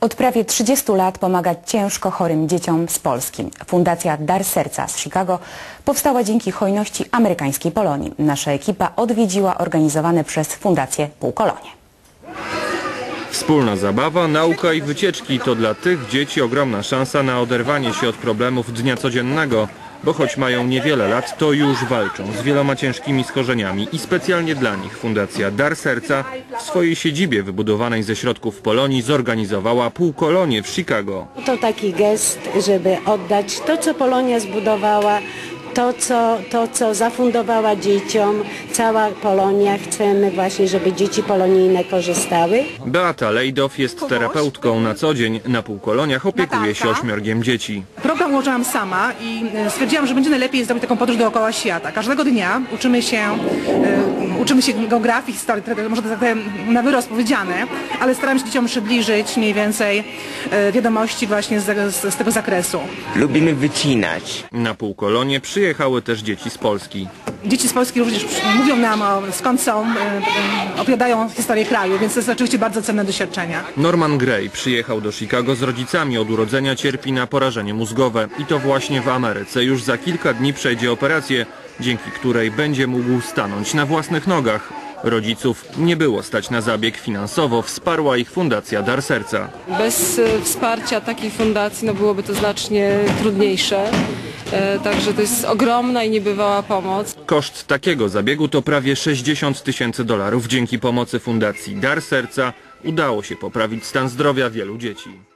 Od prawie 30 lat pomaga ciężko chorym dzieciom z Polski. Fundacja Dar Serca z Chicago powstała dzięki hojności amerykańskiej Polonii. Nasza ekipa odwiedziła organizowane przez Fundację Półkolonie. Wspólna zabawa, nauka i wycieczki to dla tych dzieci ogromna szansa na oderwanie się od problemów dnia codziennego, bo choć mają niewiele lat, to już walczą z wieloma ciężkimi schorzeniami i specjalnie dla nich Fundacja Dar Serca w swojej siedzibie wybudowanej ze środków Polonii zorganizowała półkolonie w Chicago. To taki gest, żeby oddać to, co Polonia zbudowała, to co, to, co zafundowała dzieciom. Cała Polonia. Chcemy właśnie, żeby dzieci polonijne korzystały. Beata Lejdow jest terapeutką na co dzień. Na półkoloniach opiekuje się ośmiorgiem dzieci. Program ułożyłam sama i e, stwierdziłam, że będzie najlepiej zrobić taką podróż dookoła świata. Każdego dnia uczymy się, e, uczymy się geografii, historii, może tak na wyrost powiedziane, ale staram się dzieciom przybliżyć mniej więcej e, wiadomości właśnie z, z, z tego zakresu. Lubimy wycinać. Na półkolonie przyjechały też dzieci z Polski. Dzieci z Polski również mówią nam o, skąd są, e, opowiadają historię kraju, więc to jest oczywiście bardzo cenne doświadczenia. Norman Gray przyjechał do Chicago z rodzicami od urodzenia, cierpi na porażenie mózgowe i to właśnie w Ameryce. Już za kilka dni przejdzie operację, dzięki której będzie mógł stanąć na własnych nogach. Rodziców nie było stać na zabieg finansowo, wsparła ich Fundacja Dar Serca. Bez e, wsparcia takiej fundacji no byłoby to znacznie trudniejsze. E, Także to jest ogromna i niebywała pomoc. Koszt takiego zabiegu to prawie 60 tysięcy dolarów. Dzięki pomocy Fundacji Dar Serca udało się poprawić stan zdrowia wielu dzieci.